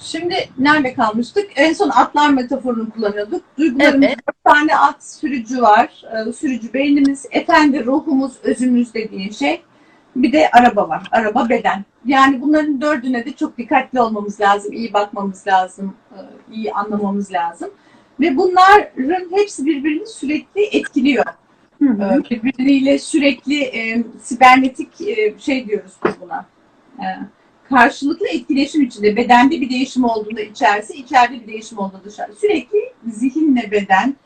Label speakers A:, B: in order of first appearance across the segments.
A: Şimdi nerede kalmıştık? En son atlar metaforunu kullanıyorduk. Duygularımız
B: Evet.
A: tane at sürücü var. Ee, Sürücü beynimiz, efendi ruhumuz, özümüz dediğin şey. Bir de araba var. Araba beden. Yani bunların dördüne de çok dikkatli olmamız lazım. iyi bakmamız lazım. e, iyi anlamamız lazım. Ve bunların hepsi birbirini sürekli etkiliyor.
B: Hı hı.
A: Ee, birbiriyle sürekli e, sibernetik e, şey diyoruz biz buna. E, karşılıklı etkileşim içinde bedende bir değişim olduğunda içerisi, içeride bir değişim olduğunda dışarı. Sürekli zihinle beden,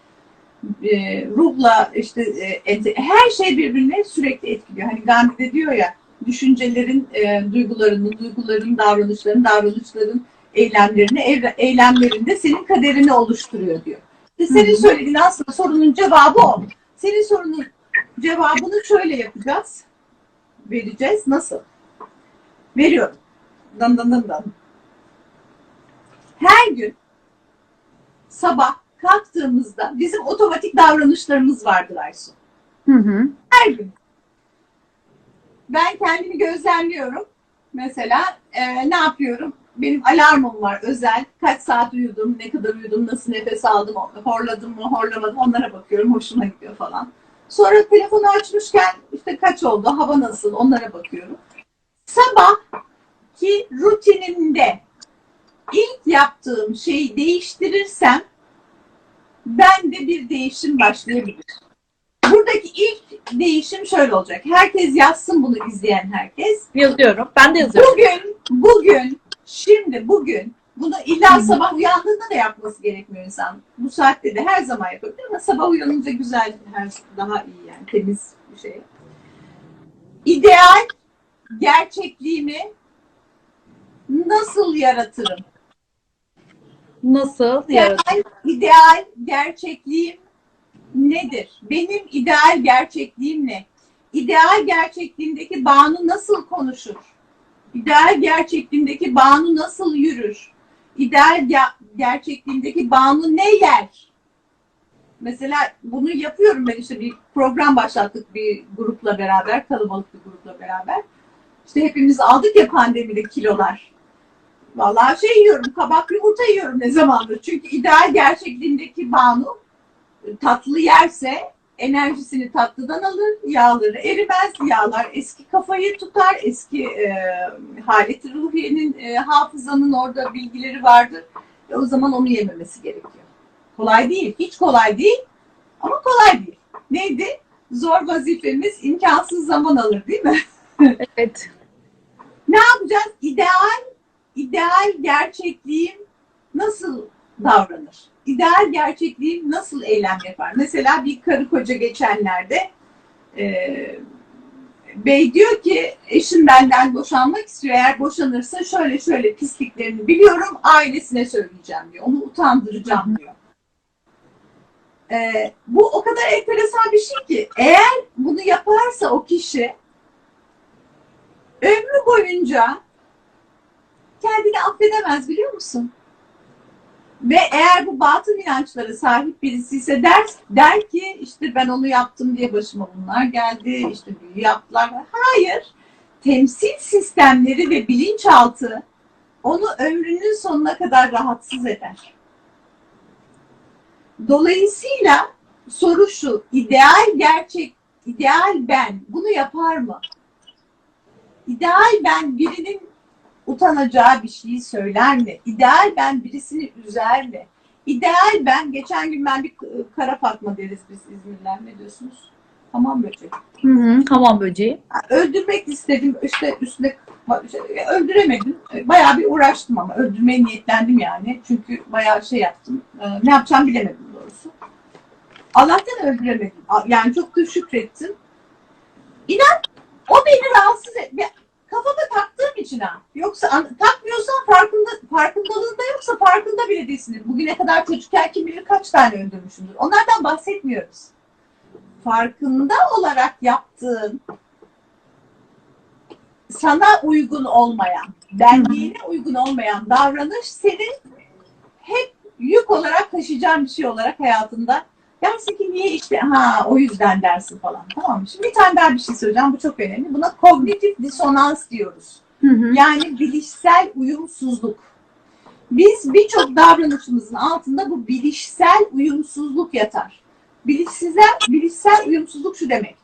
A: e, ruhla işte e, her şey birbirine sürekli etkiliyor. Hani Gandhi de diyor ya düşüncelerin e, duygularını, duyguların davranışların, davranışların eylemlerini, evre- eylemlerinde senin kaderini oluşturuyor diyor. İşte senin söylediğin aslında sorunun cevabı o. Senin sorunun cevabını şöyle yapacağız. Vereceğiz. Nasıl? Veriyorum. Dan dan dan dan. Her gün sabah kalktığımızda bizim otomatik davranışlarımız vardır Aysu.
B: Hı hı.
A: Her gün. Ben kendimi gözlemliyorum. Mesela e, ne yapıyorum? Benim alarmım var özel. Kaç saat uyudum, ne kadar uyudum, nasıl nefes aldım, horladım mı, horlamadım onlara bakıyorum. Hoşuma gidiyor falan. Sonra telefonu açmışken işte kaç oldu, hava nasıl onlara bakıyorum. Sabahki rutinimde ilk yaptığım şeyi değiştirirsem bende bir değişim başlayabilir. Buradaki ilk değişim şöyle olacak. Herkes yazsın bunu izleyen herkes.
B: Yazıyorum. Ben de yazıyorum.
A: Bugün, bugün, şimdi, bugün bunu illa sabah uyandığında da yapması gerekmiyor insan. Bu saatte de her zaman yapabilir ama sabah uyanınca güzel, her daha iyi yani temiz bir şey. İdeal gerçekliğimi nasıl yaratırım?
B: Nasıl yaratır?
A: İdeal, ideal gerçekliğim nedir? Benim ideal gerçekliğim ne? İdeal gerçekliğimdeki Banu nasıl konuşur? İdeal gerçekliğimdeki Banu nasıl yürür? İdeal ge- gerçekliğimdeki Banu ne yer? Mesela bunu yapıyorum ben işte bir program başlattık bir grupla beraber, kalabalık bir grupla beraber. İşte hepimiz aldık ya pandemide kilolar. Vallahi şey yiyorum, kabak yumurta yiyorum ne zamandır. Çünkü ideal gerçekliğindeki Banu tatlı yerse enerjisini tatlıdan alır, yağları erimez, yağlar eski kafayı tutar, eski e, haleti ruhiyenin, e, hafızanın orada bilgileri vardır. E, o zaman onu yememesi gerekiyor. Kolay değil, hiç kolay değil ama kolay değil. Neydi? Zor vazifemiz imkansız zaman alır değil mi?
B: Evet.
A: ne yapacağız? İdeal, ideal gerçekliğim nasıl davranır? İdeal gerçekliğim nasıl eylem yapar? Mesela bir karı koca geçenlerde e, bey diyor ki eşim benden boşanmak istiyor. Eğer boşanırsa şöyle şöyle pisliklerini biliyorum ailesine söyleyeceğim diyor. Onu utandıracağım diyor. E, bu o kadar enteresan bir şey ki eğer bunu yaparsa o kişi ömrü boyunca kendini affedemez biliyor musun? Ve eğer bu batıl inançlara sahip birisi ise der, der ki işte ben onu yaptım diye başıma bunlar geldi, işte büyü yaptılar. Hayır. Temsil sistemleri ve bilinçaltı onu ömrünün sonuna kadar rahatsız eder. Dolayısıyla soru şu, ideal gerçek, ideal ben bunu yapar mı? İdeal ben birinin utanacağı bir şeyi söyler mi? İdeal ben birisini üzer mi? İdeal ben, geçen gün ben bir kara fatma deriz biz İzmirliler ne diyorsunuz? Tamam böcek.
B: Hı hı. Hamam böceği.
A: Öldürmek istedim işte üstüne şey, öldüremedim. Bayağı bir uğraştım ama öldürmeye niyetlendim yani. Çünkü bayağı şey yaptım. Ee, Ne yapacağım bilemedim doğrusu. Allah'tan öldüremedim. Yani çok da şükrettim. İnan o beni rahatsız et. Kafama taktığım için ha. Yoksa an- takmıyorsan farkında farkındalığında yoksa farkında bile değilsindir. Bugüne kadar çocukken kim bilir kaç tane öldürmüşümdür. Onlardan bahsetmiyoruz. Farkında olarak yaptığın sana uygun olmayan, benliğine uygun olmayan davranış senin hep yük olarak taşıyacağın bir şey olarak hayatında dersin ki niye işte ha o yüzden dersin falan tamam mı? Şimdi bir tane daha bir şey söyleyeceğim bu çok önemli. Buna kognitif disonans diyoruz.
B: Hı hı.
A: Yani bilişsel uyumsuzluk. Biz birçok davranışımızın altında bu bilişsel uyumsuzluk yatar. Bilişsel, bilişsel uyumsuzluk şu demek.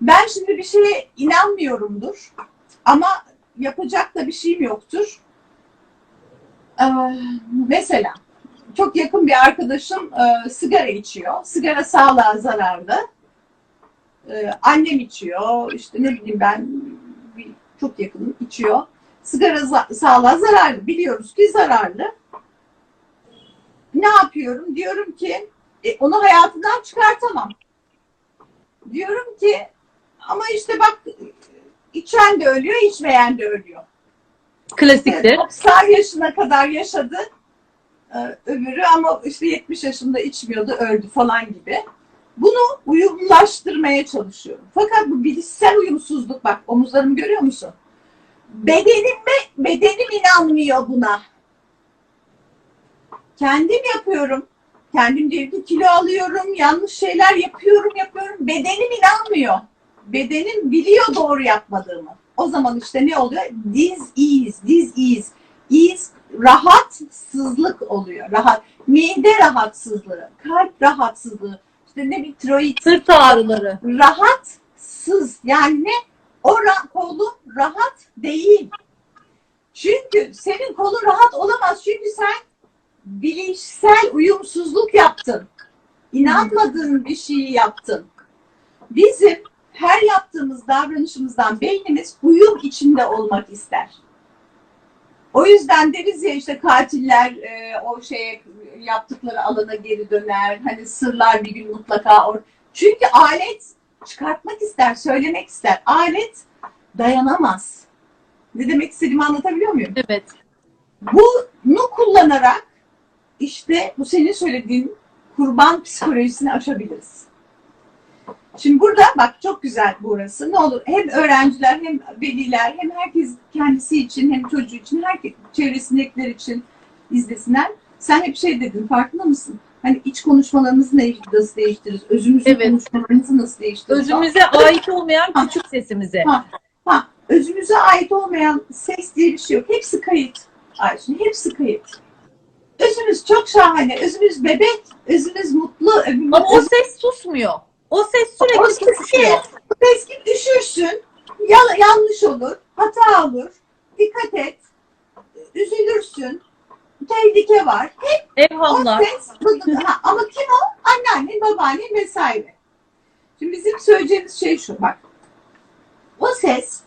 A: Ben şimdi bir şeye inanmıyorumdur ama yapacak da bir şeyim yoktur. Ee, mesela çok yakın bir arkadaşım e, sigara içiyor. Sigara sağlığa zararlı. Ee, annem içiyor. işte ne bileyim ben bir, çok yakın içiyor. Sigara za- sağlığa zararlı. Biliyoruz ki zararlı. Ne yapıyorum? Diyorum ki e, onu hayatından çıkartamam. Diyorum ki ama işte bak içen de ölüyor, içmeyen de ölüyor.
B: Klasiktir.
A: 90 yaşına kadar yaşadı. Ee, öbürü ama işte 70 yaşında içmiyordu, öldü falan gibi. Bunu uyumlaştırmaya çalışıyorum. Fakat bu bilişsel uyumsuzluk bak omuzlarımı görüyor musun? Bedenim mi? Bedenim inanmıyor buna. Kendim yapıyorum. Kendim diyelim ki kilo alıyorum, yanlış şeyler yapıyorum, yapıyorum. Bedenim inanmıyor. Bedenim biliyor doğru yapmadığımı. O zaman işte ne oluyor? Diz ease, diz ease. Ease rahatsızlık oluyor. Rahat. Mide rahatsızlığı, kalp rahatsızlığı, işte ne bir tiroid
B: Sırt ağrıları.
A: rahatsız. Yani ne? O ra- kolun rahat değil. Çünkü senin kolun rahat olamaz. Çünkü sen bilişsel uyumsuzluk yaptın. İnanmadığın bir şeyi yaptın. Bizim her yaptığımız davranışımızdan beynimiz uyum içinde olmak ister. O yüzden deriz ya işte katiller e, o şeye yaptıkları alana geri döner. Hani sırlar bir gün mutlaka or. Çünkü alet çıkartmak ister, söylemek ister. Alet dayanamaz. Ne demek istediğimi anlatabiliyor muyum?
B: Evet.
A: Bunu kullanarak işte bu senin söylediğin kurban psikolojisini aşabiliriz. Şimdi burada bak çok güzel burası. Ne olur hem öğrenciler hem veliler hem herkes kendisi için hem çocuğu için herkes çevresindekiler için izlesinler. Sen hep şey dedin farkında mısın? Hani iç konuşmalarımızı nasıl değiştiririz? Özümüzü
B: Evet.
A: konuşmalarımızı nasıl değiştiririz?
B: Özümüze ait olmayan küçük sesimize.
A: Ha, özümüze ait olmayan ses diye bir şey yok. Hepsi kayıt. Ayşe, hepsi kayıt. Özümüz çok şahane. Özümüz bebek. Özümüz mutlu. Özümüz,
B: Ama o ses susmuyor. O ses
A: O
B: sürekli
A: ses
B: susmuyor.
A: ses gibi düşürsün. Ya- yanlış olur. Hata olur. Dikkat et. Üzülürsün. Tehlike var. O
B: Evhamlar.
A: ses, ha, ama kim o? Anneannen, babaannen vesaire. Şimdi bizim söyleyeceğimiz şey şu bak. O ses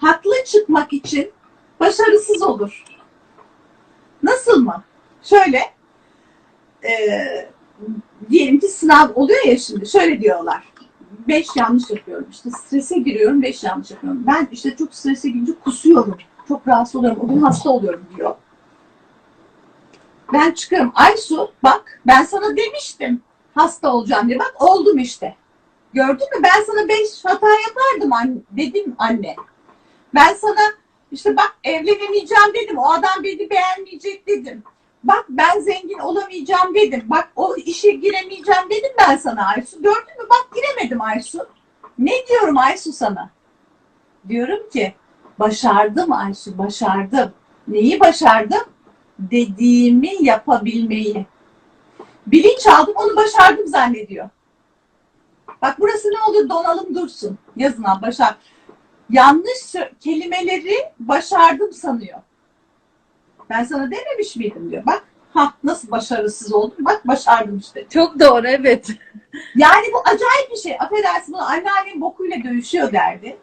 A: haklı çıkmak için başarısız olur. Nasıl mı? Şöyle e, diyelim ki sınav oluyor ya şimdi şöyle diyorlar. Beş yanlış yapıyorum. İşte strese giriyorum, beş yanlış yapıyorum. Ben işte çok strese girince kusuyorum. Çok rahatsız oluyorum. O gün hasta oluyorum diyor. Ben çıkıyorum. Aysu bak ben sana demiştim hasta olacağım diye. Bak oldum işte. Gördün mü? Ben sana beş hata yapardım anne, dedim anne. Ben sana işte bak evlenemeyeceğim dedim. O adam beni beğenmeyecek dedim. Bak ben zengin olamayacağım dedim. Bak o işe giremeyeceğim dedim ben sana Aysu. Gördün mü? Bak giremedim Aysu. Ne diyorum Aysu sana? Diyorum ki başardım Aysu başardım. Neyi başardım? dediğimi yapabilmeyi. Bilinç aldım onu başardım zannediyor. Bak burası ne olur donalım dursun. Yazın abi başar. Yanlış kelimeleri başardım sanıyor. Ben sana dememiş miydim diyor. Bak ha nasıl başarısız oldum. Bak başardım işte.
B: Çok doğru evet.
A: Yani bu acayip bir şey. Affedersin bunu anneannem bokuyla dövüşüyor derdi.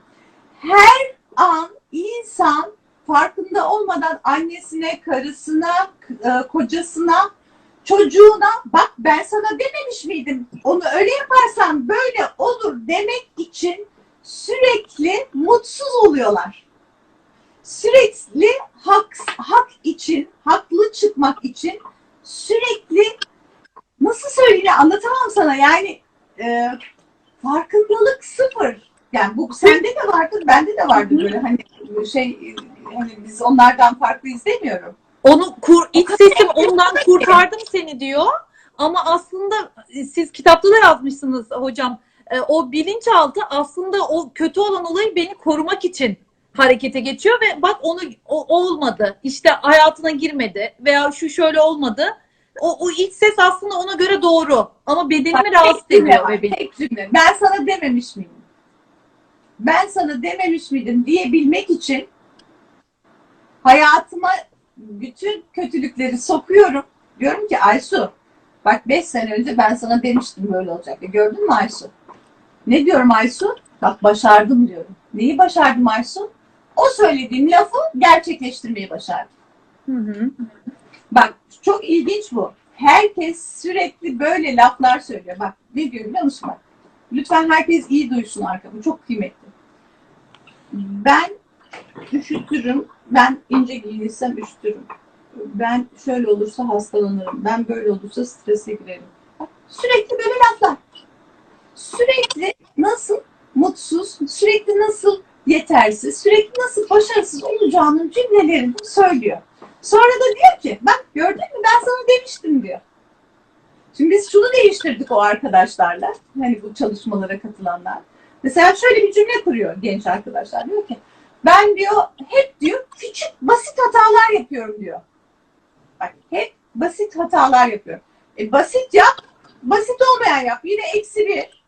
A: Her an insan farkında olmadan annesine, karısına, e, kocasına, çocuğuna bak ben sana dememiş miydim? Onu öyle yaparsan böyle olur demek için sürekli mutsuz oluyorlar. Sürekli hak, hak için, haklı çıkmak için sürekli nasıl söyleyeyim anlatamam sana yani e, farkındalık sıfır. Yani bu sende de vardır, bende de vardır böyle hani şey hani biz onlardan farklıyız demiyorum.
B: Onu kur, iç sesim ondan kurtardım seni diyor. Ama aslında e, siz kitapta da yazmışsınız hocam. E, O bilinçaltı aslında o kötü olan olayı beni korumak için harekete geçiyor ve bak onu o, olmadı. İşte hayatına girmedi veya şu şöyle olmadı. O, o iç ses aslında ona göre doğru ama bedenimi rahatsız ediyor
A: tek cümle. Ben sana dememiş miydim? Ben sana dememiş miydim diyebilmek için hayatıma bütün kötülükleri sokuyorum. Diyorum ki Aysu bak 5 sene önce ben sana demiştim böyle olacak. E, Gördün mü Aysu? Ne diyorum Aysu? Bak başardım diyorum. Neyi başardım Aysu? O söylediğim lafı gerçekleştirmeyi başardım.
B: Hı hı.
A: Bak çok ilginç bu. Herkes sürekli böyle laflar söylüyor. Bak ne diyor biliyor musun bak? Lütfen herkes iyi duysun arka. Bu çok kıymetli. Ben üşütürüm. Ben ince giyinirsem üşütürüm. Ben şöyle olursa hastalanırım. Ben böyle olursa strese girerim. Bak, sürekli böyle laflar. Sürekli nasıl mutsuz, sürekli nasıl yetersiz, sürekli nasıl başarısız olacağının cümlelerini söylüyor. Sonra da diyor ki bak gördün mü ben sana demiştim diyor. Şimdi biz şunu değiştirdik o arkadaşlarla. Hani bu çalışmalara katılanlar. Mesela şöyle bir cümle kuruyor genç arkadaşlar. Diyor ki ben diyor hep diyor küçük basit hatalar yapıyorum diyor. Bak hep basit hatalar yapıyorum. E, basit yap, basit olmayan yap. Yine eksi bir.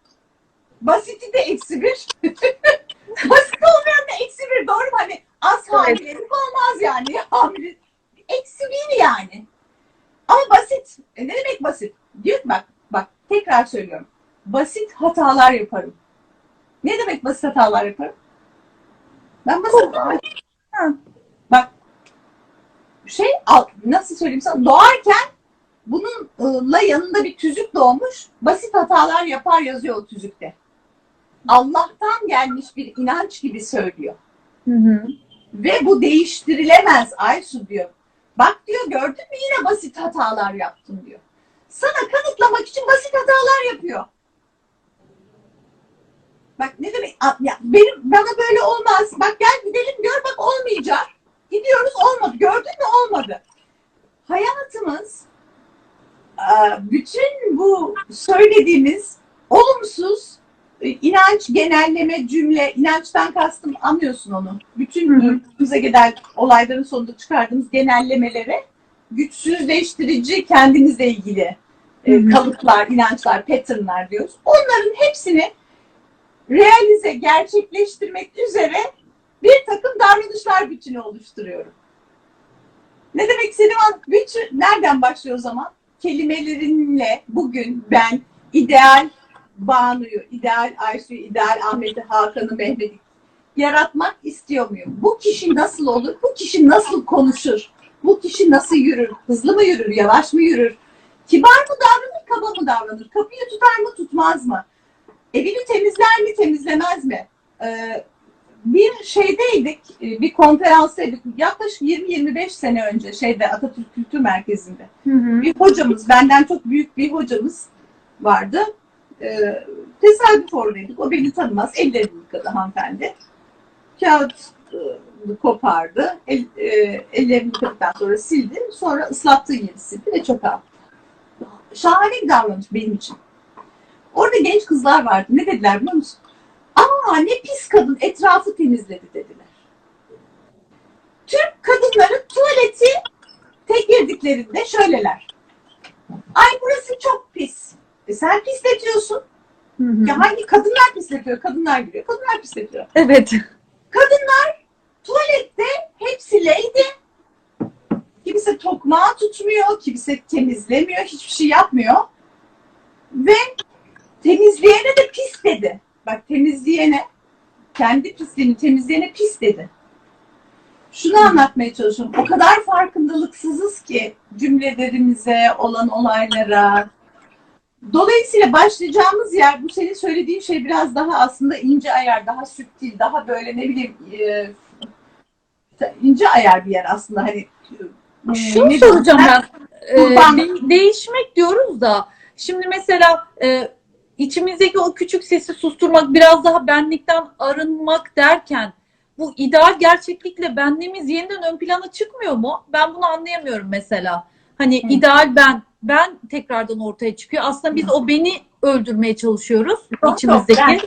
A: Basiti de eksi bir. basit olmayan da eksi bir. Doğru mu? Hani az
B: Evet.
A: hamilelik olmaz yani. Hamile eksi bir yani. Ama basit. E ne demek basit? Diyor bak, bak tekrar söylüyorum. Basit hatalar yaparım. Ne demek basit hatalar yaparım? Ben basit hatalar Ha, Bak şey nasıl söyleyeyim sana doğarken bununla yanında bir tüzük doğmuş. Basit hatalar yapar yazıyor o tüzükte. Allah'tan gelmiş bir inanç gibi söylüyor.
B: Hı hı.
A: Ve bu değiştirilemez Aysu diyor. Bak diyor gördün mü yine basit hatalar yaptın diyor. Sana kanıtlamak için basit hatalar yapıyor. Bak ne demek? Ya benim bana böyle olmaz. Bak gel gidelim gör bak olmayacak. Gidiyoruz olmadı. Gördün mü olmadı. Hayatımız e, bütün bu söylediğimiz olumsuz inanç, genelleme, cümle, inançtan kastım anlıyorsun onu. Bütün bize gelen olayların sonunda çıkardığımız genellemelere güçsüzleştirici kendimizle ilgili e, kalıplar, inançlar, patternlar diyoruz. Onların hepsini realize, gerçekleştirmek üzere bir takım davranışlar bütünü oluşturuyorum. Ne demek an bütün nereden başlıyor o zaman? Kelimelerinle bugün ben ideal Banu'yu, ideal Aysu'yu, ideal Ahmet'i, Hakan'ı, Mehmet'i yaratmak istiyor muyum? Bu kişi nasıl olur? Bu kişi nasıl konuşur? Bu kişi nasıl yürür? Hızlı mı yürür? Yavaş mı yürür? Kibar mı davranır? Kaba mı davranır? Kapıyı tutar mı? Tutmaz mı? Evini temizler mi? Temizlemez mi? Ee, bir şeydeydik, e, bir konferanstaydık. Yaklaşık 20-25 sene önce şeyde Atatürk Kültür Merkezi'nde
B: Hı hı.
A: bir hocamız, benden çok büyük bir hocamız vardı. Ee, tesadüf oradaydık. O beni tanımaz. Ellerini yıkadı hanımefendi. Kağıt e, kopardı. El, e, ellerini yıkadıktan sonra sildi. Sonra ıslattığı yeri sildi ve çöpe attı. Şahane bir davranış benim için. Orada genç kızlar vardı. Ne dediler biliyor musun? Aa ne pis kadın etrafı temizledi dediler. Türk kadınları tuvaleti tek girdiklerinde şöyleler. Ay burası çok pis. E sen pisletiyorsun.
B: Hı hı.
A: Ya hangi kadınlar pisletiyor? Kadınlar giriyor. Kadınlar pisletiyor.
B: Evet.
A: Tuvalette hepsi lady. Kimse tokmağı tutmuyor. Kimse temizlemiyor. Hiçbir şey yapmıyor. Ve temizleyene de pis dedi. Bak temizleyene kendi pisliğini temizleyene pis dedi. Şunu anlatmaya çalışıyorum. O kadar farkındalıksızız ki cümlelerimize, olan olaylara. Dolayısıyla başlayacağımız yer, bu senin söylediğin şey biraz daha aslında ince ayar, daha süptil, daha böyle ne bileyim e, ince ayar bir yer aslında. Hani e,
B: Şunu
A: ne
B: soracağım ben. Ee,
A: Kurban.
B: de- değişmek diyoruz da şimdi mesela e, içimizdeki o küçük sesi susturmak biraz daha benlikten arınmak derken bu ideal gerçeklikle benliğimiz yeniden ön plana çıkmıyor mu? Ben bunu anlayamıyorum mesela. Hani
A: Hı.
B: ideal ben ben tekrardan ortaya çıkıyor. Aslında biz o beni öldürmeye çalışıyoruz
A: yok,
B: içimizdeki.
A: ben-